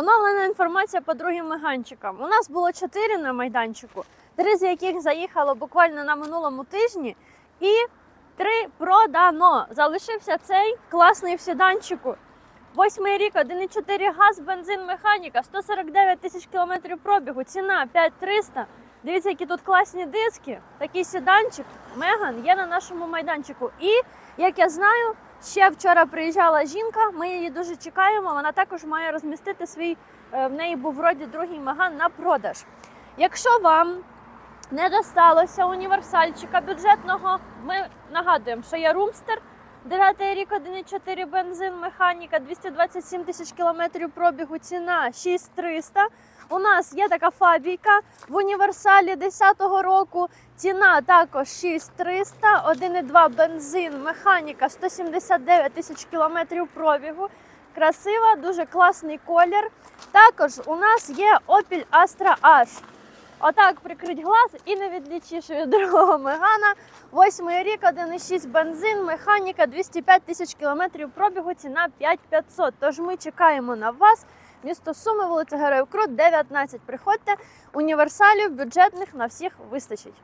Оновлена інформація по другим меганчикам. У нас було чотири на майданчику, три з яких заїхало буквально на минулому тижні, і три продано. Залишився цей класний в седанчику. Восьмий рік, 1,4 газ, бензин, механіка, 149 тисяч кілометрів пробігу, ціна 5300. Дивіться, які тут класні диски. Такий седанчик Меган є на нашому майданчику. І як я знаю, ще вчора приїжджала жінка. Ми її дуже чекаємо. Вона також має розмістити свій. е, В неї був вроді другий Меган на продаж. Якщо вам не досталося універсальчика бюджетного, ми нагадуємо, що є румстер. 9 рік 1,4 бензин, механіка, 227 тисяч кілометрів пробігу, ціна 6300. У нас є така фабійка в універсалі 10-го року. Ціна також 6300, 1,2 бензин, механіка 179 тисяч кілометрів пробігу. Красива, дуже класний колір. Також у нас є Opel Astra H. Отак прикрить глаз і не відлічиш від другого мегана. Восьмий рік, 1,6 бензин, механіка, 205 тисяч кілометрів пробігу, ціна 5500. Тож ми чекаємо на вас. Місто Суми, вулиця Героїв Крут, 19. Приходьте. Універсалів бюджетних на всіх вистачить.